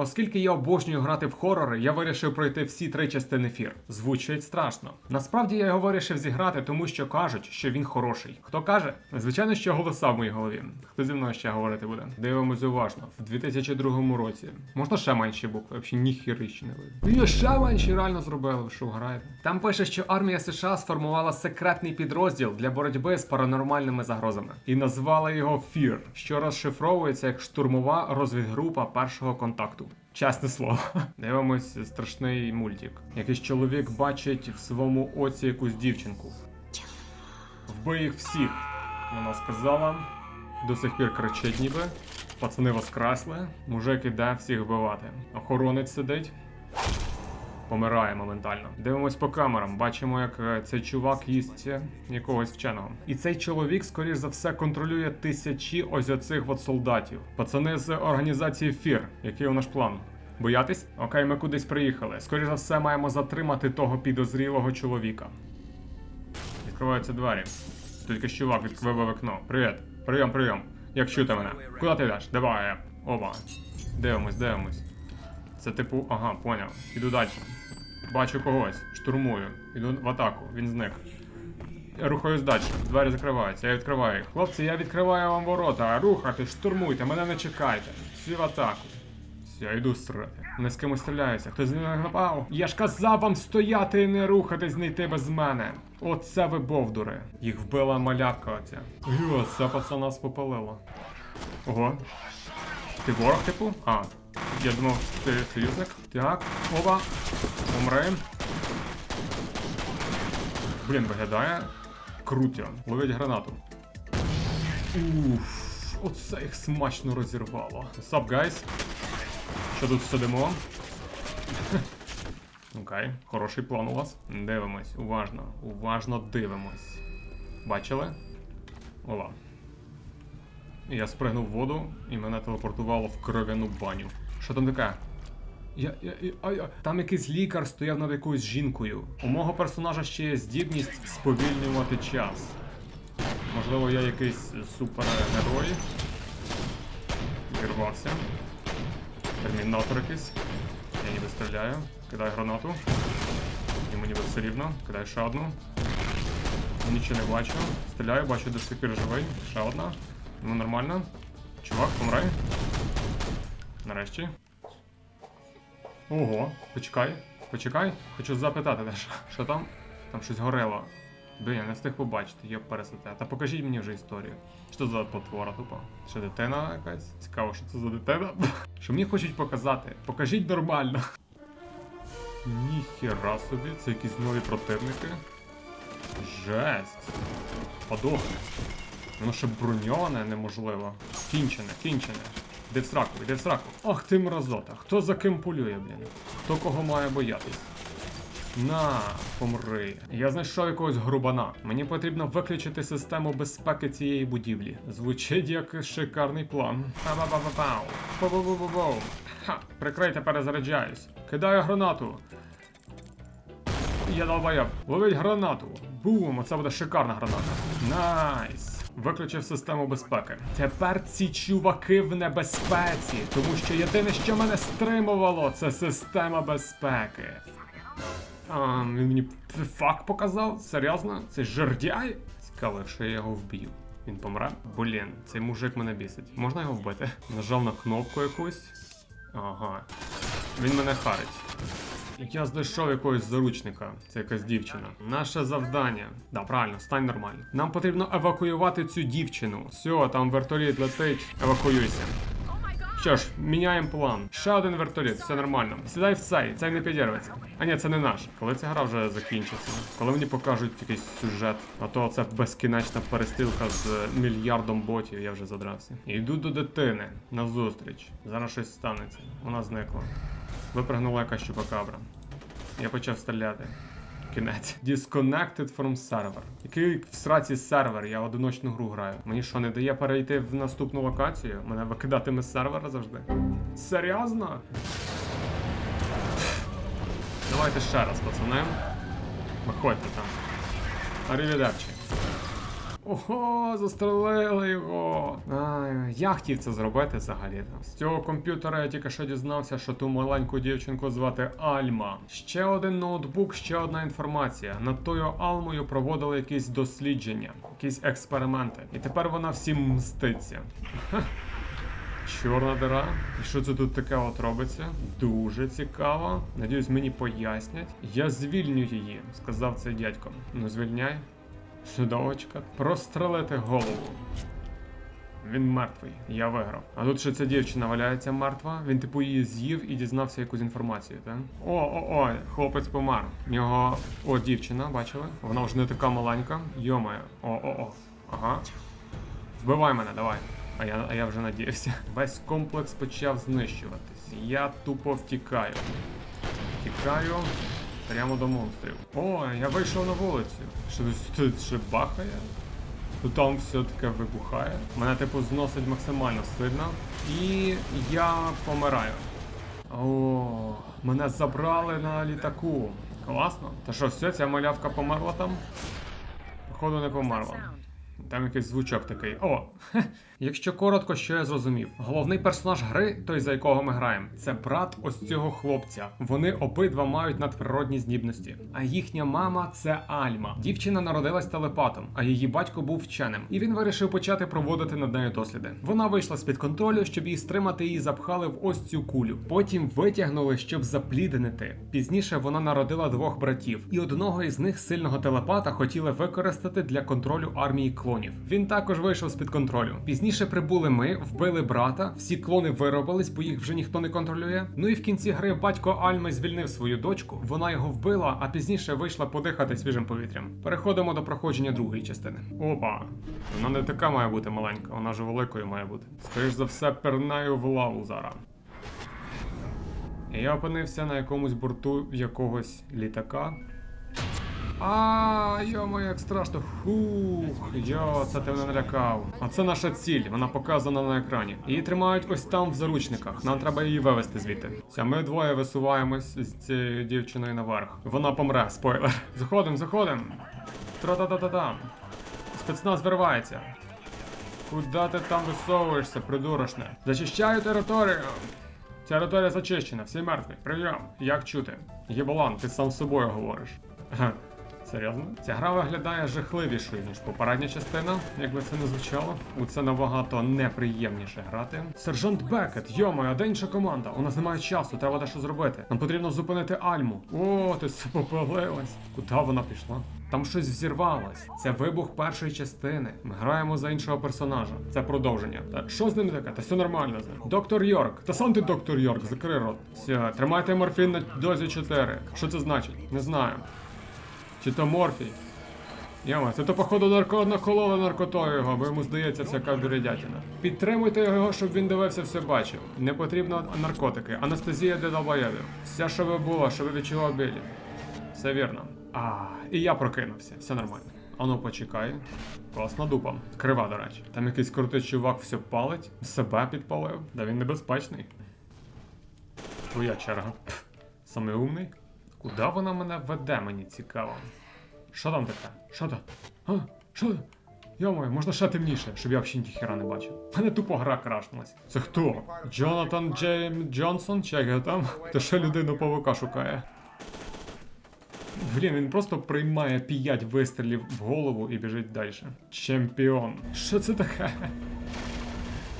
Оскільки я обожнюю грати в хорори, я вирішив пройти всі три частини фір. Звучить страшно. Насправді я його вирішив зіграти, тому що кажуть, що він хороший. Хто каже? Звичайно, що голоса в моїй голові. Хто зі мною ще говорити буде? Дивимось уважно. В 2002 році. Можна ще менші букви, взагалі ніхірищі не видно. І ще менші реально зробили, ви що граєте. Там пише, що армія США сформувала секретний підрозділ для боротьби з паранормальними загрозами і назвала його FEAR, що розшифровується як штурмова розвідгрупа першого контакту. Чесне слово. Дивимось страшний мультик. Якийсь чоловік бачить в своєму оці якусь дівчинку. Вбий їх всіх, вона сказала. До сих пір кричить ніби. Пацани воскресли, мужик іде всіх вбивати. Охоронець сидить. Помирає моментально. Дивимось по камерам, бачимо, як е, цей чувак їсть е, якогось вченого. І цей чоловік, скоріш за все, контролює тисячі ось оцих от солдатів. Пацани з організації ФІР. Який у наш план? Боятись? Окей, ми кудись приїхали. Скоріш за все, маємо затримати того підозрілого чоловіка. Відкриваються двері. Тільки чувак відкрив вікно. Привіт. Прийом, прийом. Як чути мене? Куди ти йдеш? Давай. Оба. Дивимось, дивимось. Це типу, ага, поняв. Іду далі. Бачу когось, штурмую. Іду в атаку, він зник. Я рухаюсь далі. Двері закриваються, я відкриваю їх. Хлопці, я відкриваю вам ворота. Рухати, штурмуйте, мене не чекайте. Всі в атаку. Все, я йду страти. Вони з кимось стріляються. Хтось з мене напав. Я ж казав вам стояти і не рухатись, не йти без мене. Оце ви бовдури. Їх вбила малявка оця. Йо, це пацана спопалило. Ого. Ти ворог, типу? А. Я думав, ти союзник. Так, оба. Умри. Блін, виглядає. Круто. Ловить гранату. Уф, оце їх смачно розірвало. Up, guys? Що тут сидимо? Окей, хороший план у вас. Дивимось, уважно, уважно дивимось. Бачили? Ола. Я спригнув воду і мене телепортувало в кров'яну баню. Що там таке? Я, я, я, я. Там якийсь лікар стояв над якоюсь жінкою. У мого персонажа ще є здібність сповільнювати час. Можливо, я якийсь супергерой. Вірвався. Термінатор якийсь. Я ніби стріляю. Кидаю гранату. Йому ніби все рівно. Кидаю ще одну. Нічого не бачу. Стріляю, бачу до сих пір живий. Ще одна. Ну нормально. Чувак, помирай. Нарешті. Ого, почекай, почекай. Хочу запитати теж. Що там? Там щось горело. Блін, я не встиг побачити, йоп пересете. Та покажіть мені вже історію. Що за потвора тупо? Що дитина якась? Цікаво, що це за дитина? Що мені хочуть показати? Покажіть нормально. Ніхера собі, це якісь нові противники. Жесть. Подохне. Воно ще броньоване неможливо. Кінчене, кінчене. Іди в сраку, іди в сраку. Ах ти мразота. Хто за ким полює, блін? Хто кого має боятись? На, помри. Я знайшов якогось грубана. Мені потрібно виключити систему безпеки цієї будівлі. Звучить як шикарний план. Па-ба-ба-ба-бау. Бу-бу-бу-бу-бу. Ха, прикрийте, перезаряджаюсь. Кидаю гранату. Я долбоєб. Ловить гранату. Бум, оце буде шикарна граната. Найс. Виключив систему безпеки. Тепер ці чуваки в небезпеці, тому що єдине, що мене стримувало, це система безпеки. А, він мені факт показав? Серйозно? Це жердяй? Цікаво, якщо я його вб'ю. Він помре? Блін, цей мужик мене бісить. Можна його вбити? Нажав на кнопку якусь. Ага. Він мене харить. Я знайшов якогось заручника, це якась дівчина. Наше завдання. Да, правильно, стань нормально. Нам потрібно евакуювати цю дівчину. Все, там вертоліт летить, евакуюйся. Що ж, міняємо план. Ще один вертоліт, все нормально. Сідай в цей, цей не підірветься. А ні, це не наш. Коли ця гра вже закінчиться? Коли мені покажуть якийсь сюжет, а то це безкінечна перестрілка з мільярдом ботів, я вже задрався. Йду до дитини на зустріч. Зараз щось станеться. Вона зникла. Випрыгнула якась чупакабра. Я почав стріляти. Кінець. Disconnected from server. Який в сраці сервер? Я одиночну гру граю. Мені що, не дає перейти в наступну локацію? Мене викидатиме з сервера завжди. Серйозно? Давайте ще раз, пацани. Виходьте там. Арівідерчі. Ого, застрелили його. Ай, я хотів це зробити взагалі. З цього комп'ютера я тільки що дізнався, що ту маленьку дівчинку звати Альма. Ще один ноутбук, ще одна інформація. Над тою Алмою проводили якісь дослідження, якісь експерименти. І тепер вона всім мститься. Чорна дира. І що це тут таке от робиться? Дуже цікаво. Надіюсь, мені пояснять. Я звільню її, сказав цей дядько. Ну звільняй. Чудовочка. Прострелити голову. Він мертвий, я виграв. А тут ще ця дівчина валяється мертва. Він типу її з'їв і дізнався якусь інформацію, так? О, о, о, хлопець помер. В нього. О, дівчина, бачили? Вона вже не така маленька. Йомає. О, о, о. Ага. Вбивай мене, давай. А я, а я вже надіявся. Весь комплекс почав знищуватись. Я тупо втікаю. Втікаю прямо до монстрів. О, я вийшов на вулицю. Що тут ще бахає? То там все таке вибухає. Мене типу зносить максимально сильно. І я помираю. О, мене забрали на літаку. Класно. Та що, все, ця малявка померла там? Походу не померла. Там якийсь звучок такий. О! Якщо коротко, що я зрозумів, головний персонаж гри, той за якого ми граємо, це брат ось цього хлопця. Вони обидва мають надприродні здібності. А їхня мама це Альма. Дівчина народилась телепатом, а її батько був вченим. І він вирішив почати проводити над нею досліди. Вона вийшла з під контролю, щоб її стримати, її запхали в ось цю кулю. Потім витягнули, щоб запліднити. Пізніше вона народила двох братів, і одного із них сильного телепата хотіли використати для контролю армії клонів. Він також вийшов з під контролю. Пізніше прибули ми, вбили брата, всі клони виробились, бо їх вже ніхто не контролює. Ну і в кінці гри батько Альми звільнив свою дочку. Вона його вбила, а пізніше вийшла подихати свіжим повітрям. Переходимо до проходження другої частини. Опа, вона не така має бути маленька, вона ж великою має бути. Скоріш за все, пернаю в лаву зараз. Я опинився на якомусь борту якогось літака. А, йомо, як страшно. Фух, йо, це ти мене налякав. А це наша ціль, вона показана на екрані. Її тримають ось там в заручниках. Нам треба її вивести звідти. Все, ми двоє висуваємось з цією дівчиною наверх. Вона помре, спойлер. Заходим, заходим. Тра-та-та-та-та. Спецназ виривається. Куда ти там висовуєшся, придурочне? Зачищаю територію. Територія зачищена, всі мертві. Прийом. Як чути? Єбалан, ти сам з собою говориш. Серйозно? Ця гра виглядає жахливішою, ніж попередня частина, як би це не звучало. У це набагато неприємніше грати. Сержант Бекет, йомо, а де інша команда? У нас немає часу, треба дещо зробити. Нам потрібно зупинити Альму. О, ти все попалилась. Куди вона пішла? Там щось взірвалось. Це вибух першої частини. Ми граємо за іншого персонажа. Це продовження. Та що з ним таке? Та все нормально з. Доктор Йорк. Та сам ти доктор Йорк, закрий рот. Все, тримайте морфін на дозі 4. Що це значить? Не знаю. Чи то морфій? Яма, це то походу нарко накололи наркотою його, бо йому здається всяка дурядятина. Підтримуйте його, щоб він дивився, все бачив. Не потрібно наркотики. Анестезія для долбоєвів. Все, що ви було, що ви відчував білі. Все вірно. А, і я прокинувся, все нормально. Ану, почекай. Класна дупа. Крива, до речі. Там якийсь крутий чувак все палить, себе підпалив. Да він небезпечний. Твоя черга. Саме умний. Куди вона мене веде, мені цікаво. Що там таке? Що там? А, що там? Йомою, можна ще темніше, щоб я взагалі ніхіра не бачив. Мене тупо гра крашнулась. Це хто? Джонатан Джейм Джонсон? Чи як його там? Ти ще людину павука шукає. Блін, він просто приймає 5 вистрілів в голову і біжить далі. Чемпіон. Що це таке?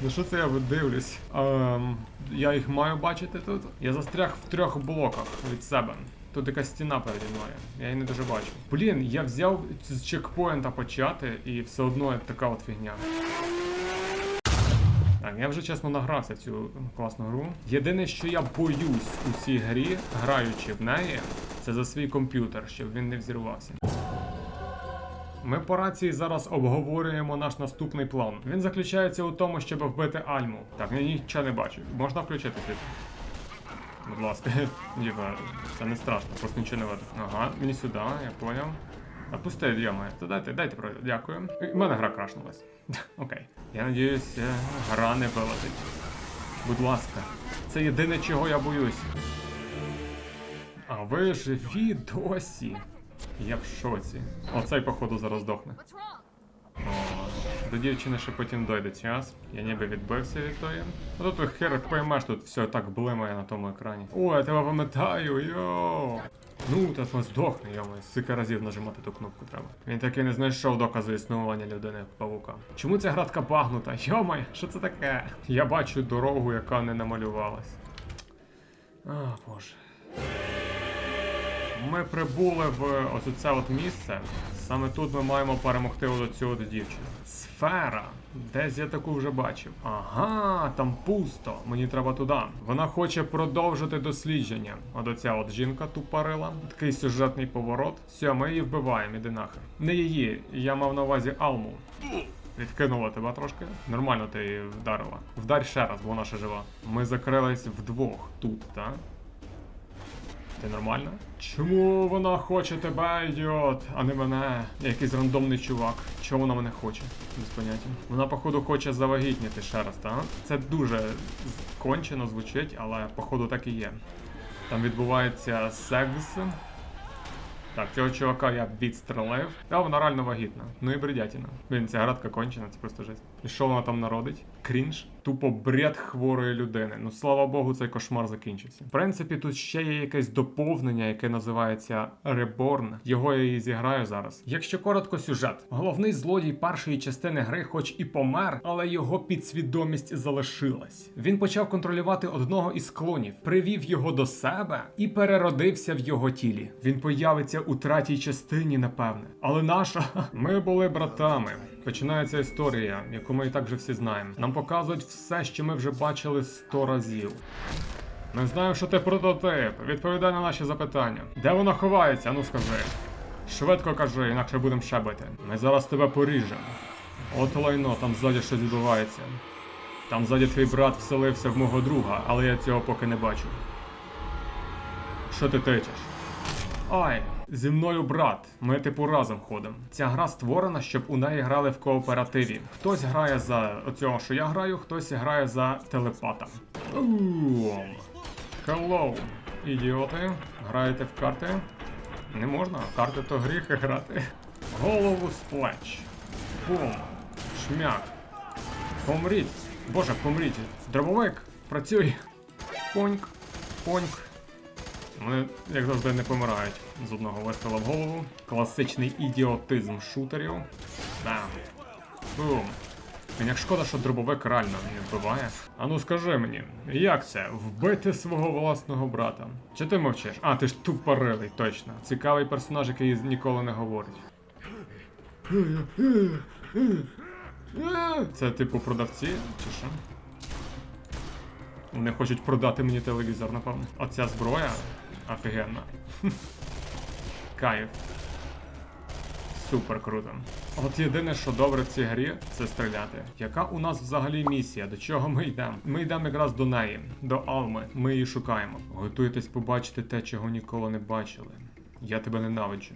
Ну що це я дивлюсь? Ем, я їх маю бачити тут. Я застряг в трьох блоках від себе. Тут якась стіна переді мною. Я її не дуже бачу. Блін, я взяв з чекпоінта почати, і все одно така от фігня. Так, я вже чесно награвся цю класну гру. Єдине, що я боюсь у цій грі, граючи в неї, це за свій комп'ютер, щоб він не взірвався. Ми по рації зараз обговорюємо наш наступний план. Він заключається у тому, щоб вбити Альму. Так, я нічого не бачу. Можна включити світ? Будь ласка, Діва, це не страшно, просто нічого не видно. Ага, мені сюди, я поняв. А пусти, йома, то дайте, дайте пройду. Дякую. В мене гра крашнулась. Окей. Я надіюсь, е, гра не вилетить. Будь ласка, це єдине, чого я боюсь. А ви живі досі. Я в шоці. Оцей, походу, зараз здохне. О, до дівчини ще потім дойде час. Я ніби відбився від тої. А тут ти хер поймеш, тут все так блимає на тому екрані. О, я тебе пам'ятаю, йо. Ну, та ми здохне, йома, скільки разів нажимати ту кнопку треба. Він таки не знайшов доказу існування людини павука. Чому ця градка багнута? Йомай, що це таке? Я бачу дорогу, яка не намалювалась. А, боже. Ми прибули в ось це от місце. Саме тут ми маємо перемогти от цю дівчину. Сфера. Десь я таку вже бачив. Ага, там пусто. Мені треба туди. Вона хоче продовжити дослідження. От оця от жінка тупорила. Такий сюжетний поворот. Все, ми її вбиваємо, іди нахер. Не її, я мав на увазі Алму. Відкинула тебе трошки. Нормально ти її вдарила. Вдарь ще раз, бо вона ще жива. Ми закрились вдвох тут, так? Ти нормально? Чому вона хоче тебе, ідіот, а не мене? Якийсь рандомний чувак. Чого вона мене хоче? Без поняття. Вона, походу, хоче завагітніти ще раз, так? Це дуже кончено звучить, але походу так і є. Там відбувається секс. Так, цього чувака я відстрелив. Та вона реально вагітна. Ну і бредятіна. Блін, ця градка кончена, це просто жесть. І що вона там народить? Крінж? Тупо бред хворої людини. Ну слава Богу, цей кошмар закінчився. В принципі, тут ще є якесь доповнення, яке називається Reborn. Його я і зіграю зараз. Якщо коротко сюжет, головний злодій першої частини гри, хоч і помер, але його підсвідомість залишилась. Він почав контролювати одного із клонів, привів його до себе і переродився в його тілі. Він появиться у третій частині, напевне. Але наша ми були братами. Починається історія, яку ми і так вже всі знаємо. Нам показують все, що ми вже бачили сто разів. Ми знаємо, що ти прототип. Відповідай на наші запитання. Де вона ховається? Ну скажи. Швидко кажи, інакше будемо ще бити. Ми зараз тебе поріжемо. От лайно, там ззаді щось відбувається. Там ззаді твій брат вселився в мого друга, але я цього поки не бачу. Що ти тичеш? Ай, зі мною брат. Ми типу разом ходимо. Ця гра створена, щоб у неї грали в кооперативі. Хтось грає за оцього, що я граю, хтось грає за телепата. Бум. Hello, ідіоти. Граєте в карти? Не можна, карти то гріх грати. Голову з плеч. Бум. Шмяк. Помріть. Боже, помріть. Дробовик. Працюй. Поньк. Поньк. Вони, як завжди, не помирають з одного вистріла в голову. Класичний ідіотизм шутерів. Бам. Бум. Мені шкода, що дробовик реально не вбиває. А ну скажи мені, як це вбити свого власного брата? Чи ти мовчиш? А, ти ж тупорилий, точно. Цікавий персонаж, який ніколи не говорить. Це типу продавці, чи що? Вони хочуть продати мені телевізор, напевно. Оця зброя офігенна. Кайф. Супер круто. От єдине, що добре в цій грі, це стріляти. Яка у нас взагалі місія? До чого ми йдемо? Ми йдемо якраз до неї, до Алми. Ми її шукаємо. Готуйтесь побачити те, чого ніколи не бачили. Я тебе ненавиджу.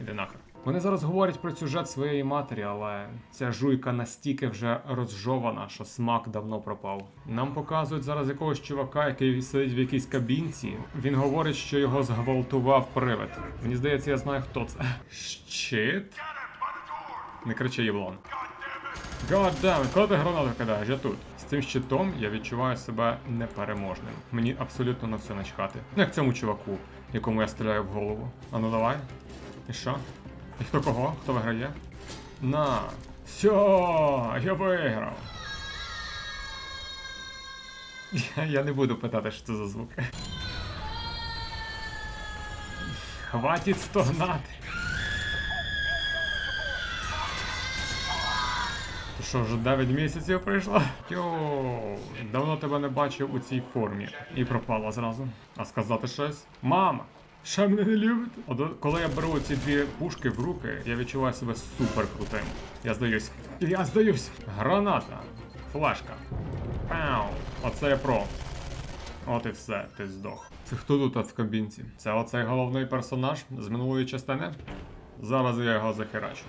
Іди нахер. Вони зараз говорять про сюжет своєї матері, але ця жуйка настільки вже розжована, що смак давно пропав. Нам показують зараз якогось чувака, який сидить в якійсь кабінці. Він говорить, що його зґвалтував привид. Мені здається, я знаю, хто це. Щит? Не кричи, Єблон. Goddammit, коли ти гранату кидаєш, я тут. З цим щитом я відчуваю себе непереможним. Мені абсолютно на все начхати. Як цьому чуваку, якому я стріляю в голову. А ну давай. І що? І хто кого? Хто виграє? На. Все, я виграв. Я, не буду питати, що це за звуки. Хватить стогнати. Ти що, вже 9 місяців пройшло? Йоу, давно тебе не бачив у цій формі. І пропала зразу. А сказати щось? Мама! Що мене не любите? От коли я беру ці дві пушки в руки, я відчуваю себе супер крутим. Я здаюсь. Я здаюсь. Граната. Флешка. Пау. Оце я про. От і все, ти здох. Це хто тут от в кабінці? Це оцей головний персонаж з минулої частини? Зараз я його захерачу.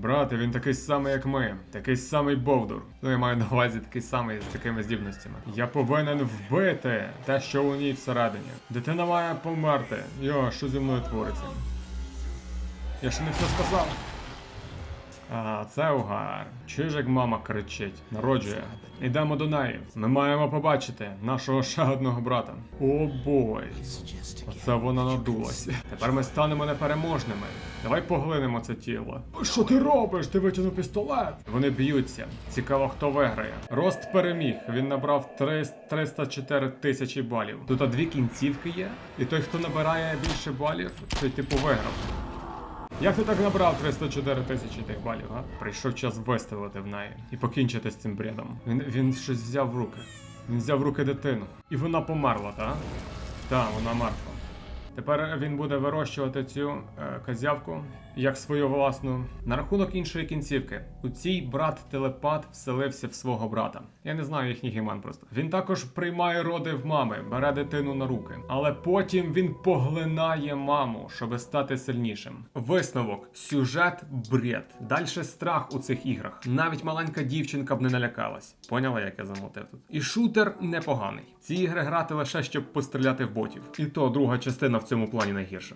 Брате, він такий самий, як ми, такий самий Бовдур. Ну, я маю на увазі такий самий з такими здібностями. Я повинен вбити те, що у ній всередині. Дитина має померти. Йо, що зі мною твориться? Я ще не все сказав. А, це угар. Як мама кричить, народжує. Йдемо до неї. Ми маємо побачити нашого ще одного брата. О бой. Оце вона надулася. Тепер ми станемо непереможними. Давай поглинемо це тіло. Що ти робиш? Ти витягнув пістолет. Вони б'ються. Цікаво, хто виграє. Рост переміг. Він набрав 300 304 тисячі балів. Тут дві кінцівки є. І той, хто набирає більше балів, той типу виграв. Як ти так набрав 304 тисячі тих балів, а? Прийшов час виставити в неї і покінчити з цим бредом. Він, він щось взяв в руки. Він взяв в руки дитину. І вона померла, так? Так, вона мертва. Тепер він буде вирощувати цю е, козявку як свою власну. На рахунок іншої кінцівки. У цій брат телепат вселився в свого брата. Я не знаю їхніх імен просто. Він також приймає роди в мами, бере дитину на руки. Але потім він поглинає маму, щоб стати сильнішим. Висновок: сюжет бред. Дальше страх у цих іграх. Навіть маленька дівчинка б не налякалась. Поняла, як я замотив тут. І шутер непоганий. Ці ігри грати лише щоб постріляти в ботів. І то друга частина в цьому плані найгірша.